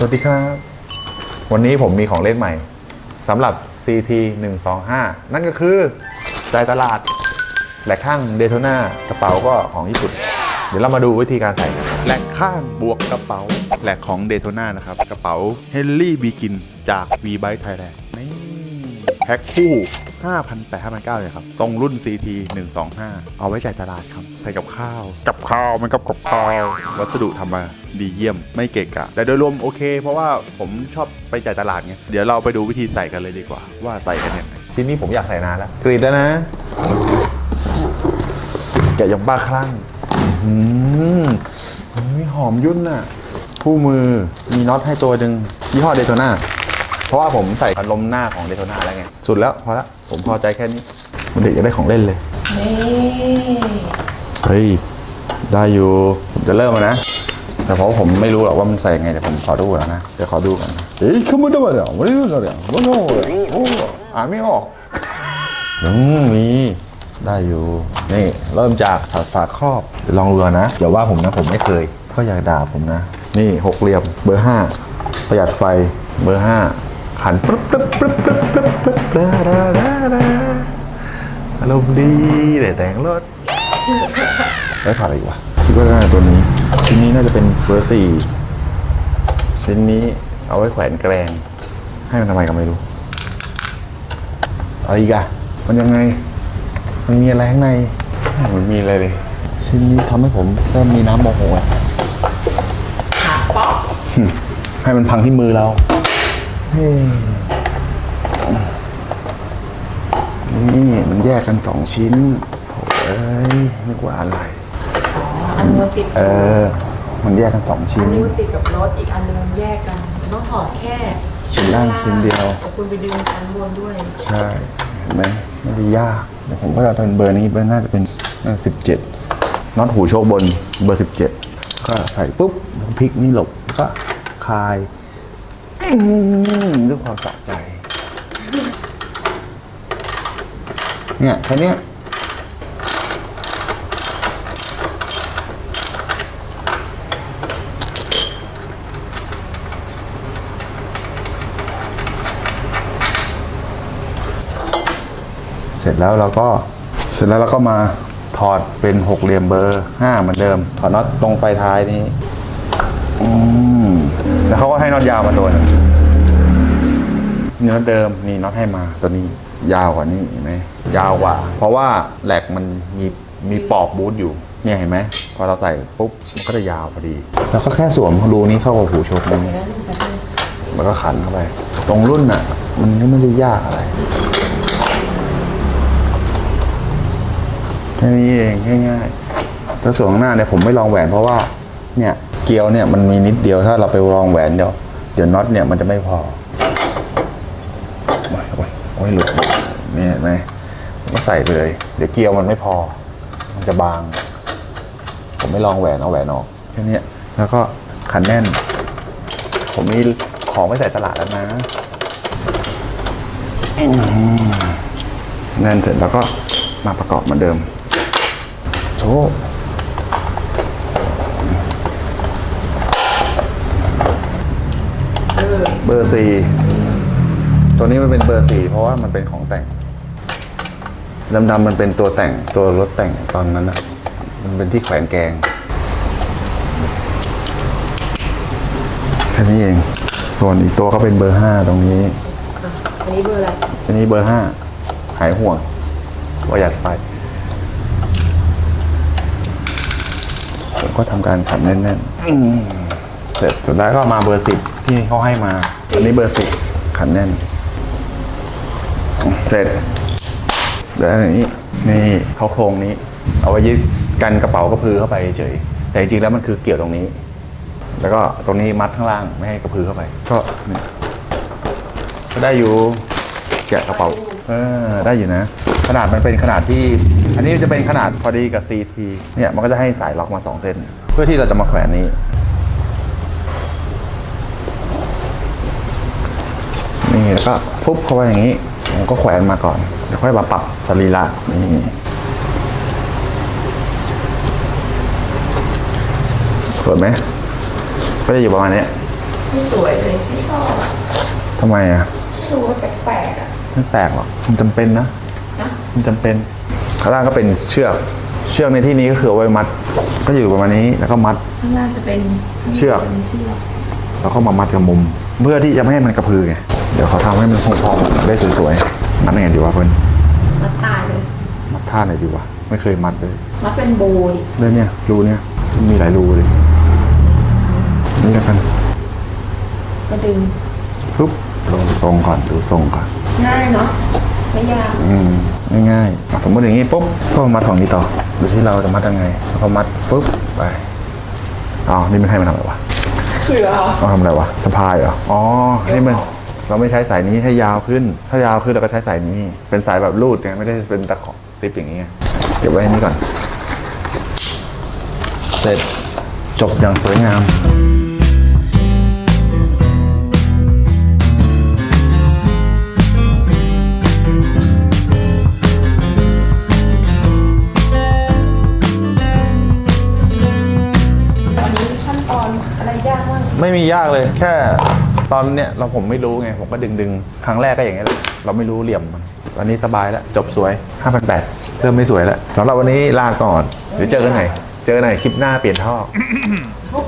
สวัสดีครับ วันนี้ผมมีของเล่นใหม่สำหรับ CT 125นั่นก็คือใจตลาดแหลกข้างเดโทนากระเป๋าก็ของญี่ปุ่น เดี๋ยวเรามาดูวิธีการใส่แหลกข้างบวกกระเป๋าแหลกของเดโทนานะครับ กระเป๋าเฮนรี่บีกินจาก V b y t e Thailand นี่ แพ็คคู่ 5,800 5,900เลยครับ ตรงรุ่น CT 125 เอาไว้จ่ายตลาดครับ ใส่กับข้าว กับข้าวมันกับกับข้าว วัสดุทำมาดีเยี่ยมไม่เกะกะ แต่โดยรวมโอเค เพราะว่าผมชอบไปจ่ายตลาดไงเดี๋ยวเราไปดูวิธีใส่กันเลยดีกว่า ว่าใส่กันยังไงชิ้นนี้ผมอยากใส่นานแล้วกรีดแล้วนะ แกะยกบ้าคลั่งอืมอุ๊ยหอมยุ่นน่ะ คู่มือมีน็อตให้ตัวหนึ่งยี่ห้อเดโทนา เพราะว่าผมใส่พัดลมหน้าของเดโทนาแล้วไง สุดแล้วพอละ ผมพอใจแค่นี้เด็กจะได้ของเล่นเลย นี่เฮ้ย ได้อยู่ผมจะเริ่มแล้วนะ แต่เพราะผมไม่รู้หรอกว่ามันใส่ยังไงเดี๋ยวผมขอดูก่อนนะ เดี๋ยวขอดูก่อนนะเฮ้ยขโมยได้มาเดี๋ยวไม่ได้มาเดี๋ยวไม่รู้เลยโอ้อ่านไม่ออกอืมมีได้อยู่ นี่เริ่มจากถัดฝาครอบเดี๋ยวลองดูก่อนนะอย่าว่าผมนะผมไม่เคย ก็อย่าด่าผมนะ นี่หกเหลี่ยมเบอร์ห้าประหยัดไฟเบอร์ห้า ขันปึ๊บปึ๊บปึ๊บปึ๊บปึ๊บปึ๊บดาดาดาดาอารมณ์ดีแต่แต่งรถแล้วถอดอะไรอีกวะคิดว่าน่าจะตัวนี้ชิ้นนี้น่าจะเป็นเบอร์สี่ชิ้นนี้เอาไว้แขวนแกลง ให้มันทำไมก็ไม่รู้อะไรอีกอะมันยังไง มันมีอะไรข้างในไม่เห็นมันมีอะไรเลย ชิ้นนี้ทำให้ผมเริ่มมีน้ำโมโหอะขาป๊อกให้มันพังที่มือเราเฮ้ย นี่มันแยกกันสองชิ้นโถ่เอ้ยนึกว่าอะไรอันนึงติดเออ มันแยกกันสองชิ้อันนนี้มันติดกับรถอีกอันนึงแยกกันมันต้องถอดแค่ชิ้นล่างชิ้นเดียวแต่คุณไปดึงชั้นบนด้วย ใช่เห็นไหมไม่ได้ยากเดี๋ยวผมก็จะเป็นเบอร์นี้เบอร์น่าจะเป็นสิบเจ็ดน็อตหูโชคบนเบอร์สิบเจ็ดก็ใส่ปุ๊บพลิกนี่หลบก็คลาย ด้วยความสะใจ เนี่ยแค่เนี้ยเสร็จแล้วเราก็เสร็จแล้วเราก็มาถอดเป็นหกเหลี่ยมเบอร์ห้าเหมือนเดิม ถอดน็อตตรงไฟท้ายนี้ อืม แล้วเขาก็ให้น็อตยาวมาตัวนึง เนี่น็อเดิมนี่น็อตให้มาตัวนี้ ยาวกว่านี้เห็นไหมยาวกว่า เพราะว่าแหลกมันมีมีปอกบูทอยู่เนี่ยเห็นไหมพอเราใส่ปุ๊บมันก็จะยาวพอดี แล้วก็แค่สวมรูนี้เข้ากับหูโชกนี้แล้วนึงไปเลยแล้วก็ขันเข้าไป ตรงรุ่นน่ะ มันก็ไม่ได้ยากอะไรแค่นี้เองง่ายๆถ้าส่วนข้างหน้าเนี่ยผมไม่ลองแหวนเพราะว่า เนี่ยเกลียวเนี่ยมันมีนิดเดียวถ้าเราไปลองแหวนเดี๋ยวเดี๋ยวน็อตเนี่ยมันจะไม่พอ โอ้หลุดนี่เห็นไหมผมก็ใส่ไปเลย เดี๋ยวเกลียวมันไม่พอ มันจะบาง ผมไม่ลองแหวนเอาแหวนออกแค่นี้แล้วก็ขันแน่น ผมมีของไม่ใส่ตลาดแล้วนะแน่นเสร็จแล้วก็มาประกอบเหมือนเดิมโชว์เบอร์สี่ ตัวนี้มันเป็นเบอร์สี่เพราะว่ามันเป็นของแต่งดำๆมันเป็นตัวแต่งตัวรถแต่งตอนนั้นนะมันเป็นที่แขวนแกงแค่นี้เอง ส่วนอีกตัวก็เป็นเบอร์ห้าตรงนี้อะอันนี้เบอร์อะไร อันนี้เบอร์ห้าหายห่วงประหยัดไฟผมก็ทำการขันแน่นๆอืมเสร็จสุดท้ายก็มาเบอร์สิบที่เขาให้มา อันนี้เบอร์สิบขันแน่น เสร็จเดี๋ยวอันนี้นี่เขาโครงนี้ เอาไว้ยึดกันกระเป๋ากระพือเข้าไปเฉยแต่จริงๆแล้วมันคือเกี่ยวตรงนี้ แล้วก็ตรงนี้มัดข้างล่างไม่ให้กระพือเข้าไป ก็นี่ก็ได้อยู่แกะกระเป๋าเออได้อยู่นะ ขนาดมันเป็นขนาดที่ อันนี้จะเป็นขนาดพอดีกับ CT เนี่ยมันก็จะให้สายล็อกมา 2 เส้น เพื่อที่เราจะมาแขวนนี้นี่แล้วก็ฟุบเข้าไปอย่างนี้ ผมก็แขวนมาก่อนเดี๋ยวค่อยมาปรับสรีระนี่สวยไหมก็จะอยู่ประมาณเนี้ยไม่สวยเลยไม่ชอบอะทำไมอะดูว่าแปลกๆอะไม่แปลกหรอกมันจำเป็นนะ นะมันจำเป็นข้างล่างก็เป็นเชือก เชือกในที่นี้ก็คือเอาไว้มัด ก็อยู่ประมาณนี้แล้วก็มัด ข้างล่างจะเป็นเชือก เป็นเชือก แล้วก็มามัดกับมุม เพื่อที่จะไม่ให้มันกระพือไง เดี๋ยวเขาทำให้มันพองๆได้สวยๆ มัดยังไงดีวะเพื่อนมัดตายเลย มัดท่าไหนดีวะ ไม่เคยมัดเลย มัดเป็นโบยเรื่องเนี้ยรูเนี้ยมีหลายรูเลย นี่แล้วกัน ก็ดึงปุ๊บลงทรงก่อนดูทรงก่อน ง่ายเนาะ ไม่ยาก อืมง่ายๆอะสมมติอย่างนี้ปุ๊บ ก็มามัดฝั่งนี้ต่อ ดูที่เราจะมัดยังไง แล้วก็มัดปุ๊บไปอ้าวนี่มันให้มันทำอะไรวะเสือเอาทำอะไรวะสะพายเหรอ อ๋อ นี่มัน เราไม่ใช้สายนี้ให้ยาวขึ้น ถ้ายาวขึ้นเราก็ใช้สายนี้ เป็นสายแบบรูดไงไม่ได้เป็นตะขอซิปอย่างนี้เก็บไว้นี่ก่อน เสร็จจบอย่างสวยงาม ไม่มียากเลย แค่ตอนเนี้ยเราผมไม่รู้ไง ผมก็ดึงดึงครั้งแรกก็อย่างเงี้ยแหละเราไม่รู้เหลี่ยมมันอันนี้สบายแล้ว จบสวย5,800เริ่มไม่สวยแล้วสำหรับวันนี้ลาก่อนเดี๋ยวเจอกันไหน เจอกันไหนคลิปหน้าเปลี่ยนท่อ โอ้โห